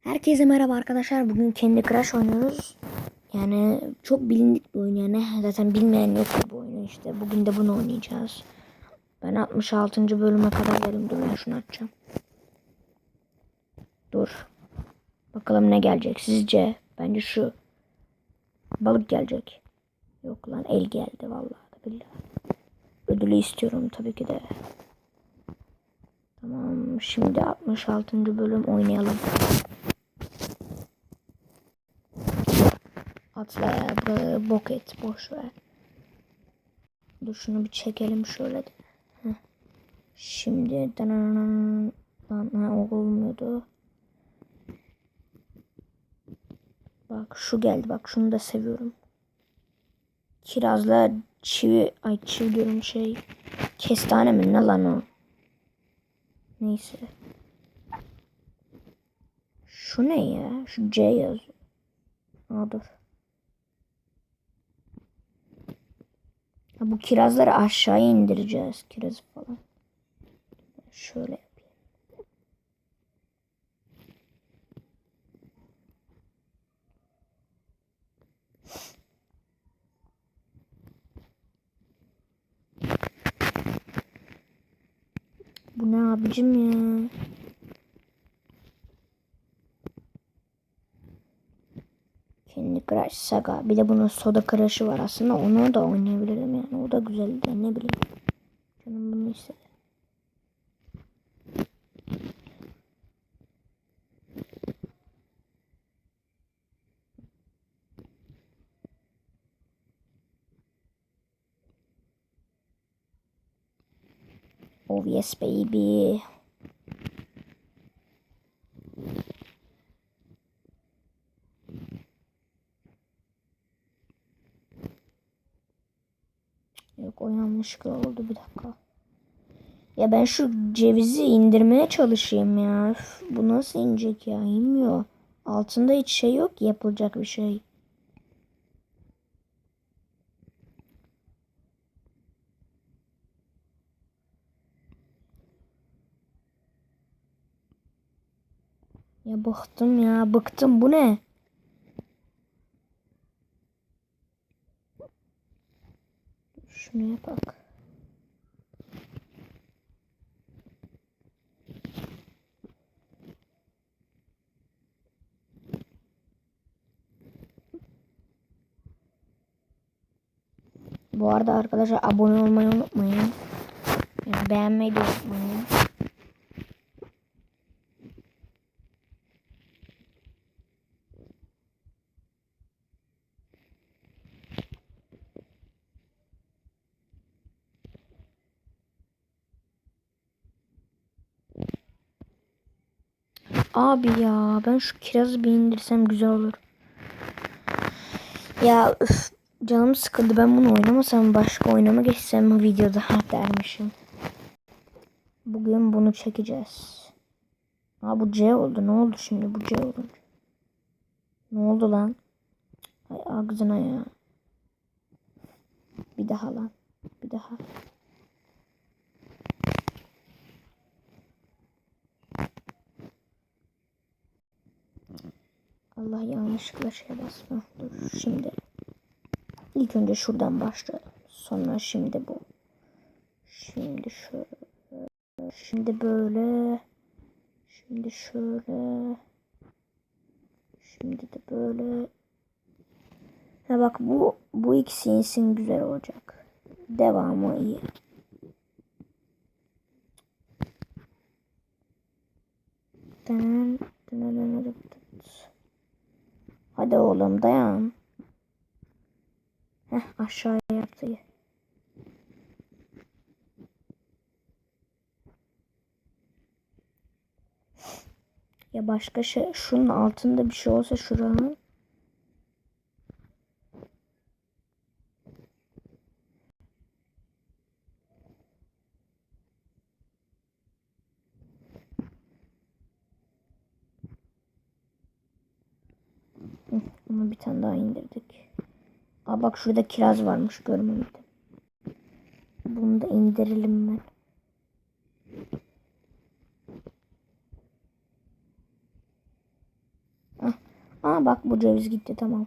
Herkese merhaba arkadaşlar. Bugün kendi Crash oynuyoruz. Yani çok bilindik bir oyun yani. Zaten bilmeyen yok bu oyunu işte. Bugün de bunu oynayacağız. Ben 66. bölüme kadar geldim. Dur ben şunu açacağım. Dur. Bakalım ne gelecek sizce? Bence şu. Balık gelecek. Yok lan el geldi vallahi billahi. Ödülü istiyorum tabii ki de. Tamam şimdi 66. bölüm oynayalım. Atla ya bok et boş ver. Dur şunu bir çekelim şöyle de. Heh. Şimdi o olmuyordu. Bak şu geldi bak şunu da seviyorum. Kirazla çivi ay çivi diyorum şey kestane mi ne lan o? Neyse. Şu ne ya? Şu C yazıyor. Aa dur. Ha, bu kirazları aşağıya indireceğiz. Kirazı falan. Şöyle yapayım. Bu ne abicim ya? Crush Saga. Bir de bunun Soda Crush'ı var aslında. Onu da oynayabilirim yani. O da güzel de ne bileyim. Canım bunu istedi. Oh yes baby. Yok o yanlışlıkla oldu bir dakika. Ya ben şu cevizi indirmeye çalışayım ya. Üf, bu nasıl inecek ya? İnmiyor. Altında hiç şey yok yapılacak bir şey. Ya bıktım ya bıktım bu ne? Yapak. Bu arada arkadaşlar abone olmayı unutmayın. Yani beğenmeyi de unutmayın. Abi ya ben şu kirazı bir indirsem güzel olur. Ya üf, canım sıkıldı ben bunu oynamasam başka oynama geçsem videoda ha dermişim. Bugün bunu çekeceğiz. Aa bu C oldu ne oldu şimdi bu C oldu. Ne oldu lan? Ay ağzına ya. Bir daha lan. Bir daha. Allah yanlışlıkla şey basma. Dur şimdi. İlk önce şuradan başlayalım. Sonra şimdi bu. Şimdi şöyle. Şimdi böyle. Şimdi şöyle. Şimdi de böyle. Ha bak bu bu ikisi güzel olacak. Devamı iyi. Dın, dın, dın, dın, dın. Hadi oğlum dayan. Heh aşağıya yaptı. Ya başka şey şunun altında bir şey olsa şuranın. Ama bir tane daha indirdik. Aa bak şurada kiraz varmış görmemiştim. Bunu da indirelim ben. Aa bak bu ceviz gitti tamam.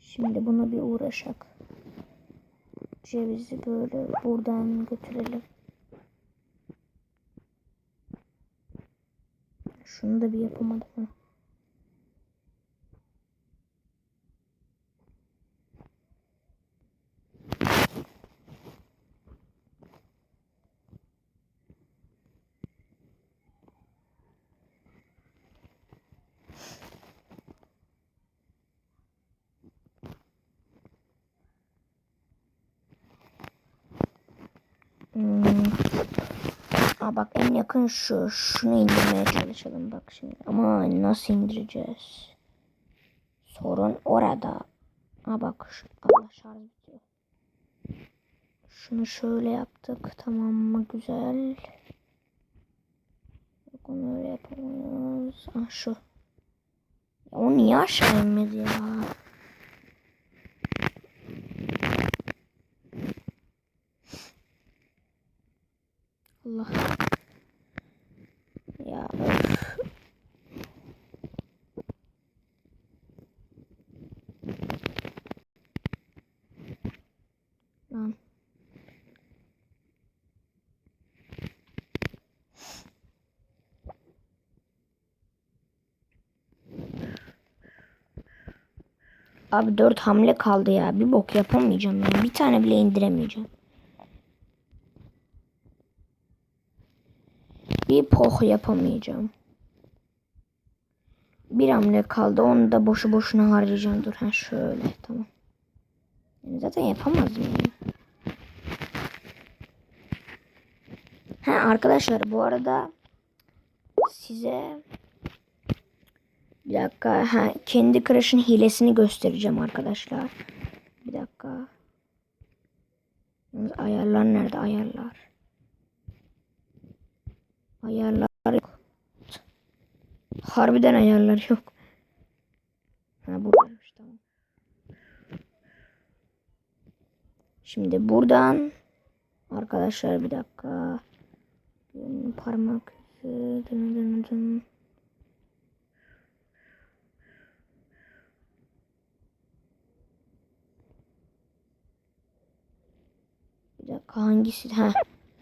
Şimdi buna bir uğraşak. Cevizi böyle buradan götürelim. Şunu da bir yapamadım. Hmm. Aa bak en yakın şu. Şunu indirmeye çalışalım bak şimdi. Ama nasıl indireceğiz? Sorun orada. Aa bak şu. Allah şarj bitiyor. Şunu şöyle yaptık. Tamam mı? Güzel. Yok onu öyle yapamıyoruz. Ah şu. Ya o niye aşağı inmedi ya? Allah. Ya öf. Lan. Abi dört hamle kaldı ya. Bir bok yapamayacağım ya. Bir tane bile indiremeyeceğim. Bir poh yapamayacağım. Bir hamle kaldı. Onu da boşu boşuna harcayacağım. Dur ha şöyle tamam. Yani zaten yapamazdım yani. Ha arkadaşlar bu arada size bir dakika ha kendi Crush'ın hilesini göstereceğim arkadaşlar. Bir dakika. Ayarlar nerede ayarlar? Ayarlar yok. Harbiden ayarlar yok. Ha buradaymış tamam. Şimdi buradan arkadaşlar bir dakika. Parmak. Dın dın dın. Bir dakika hangisi? Ha.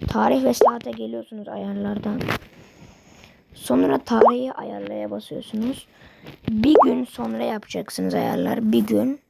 Tarih ve saate geliyorsunuz ayarlardan. Sonra tarihi ayarlaya basıyorsunuz. Bir gün sonra yapacaksınız ayarlar. Bir gün.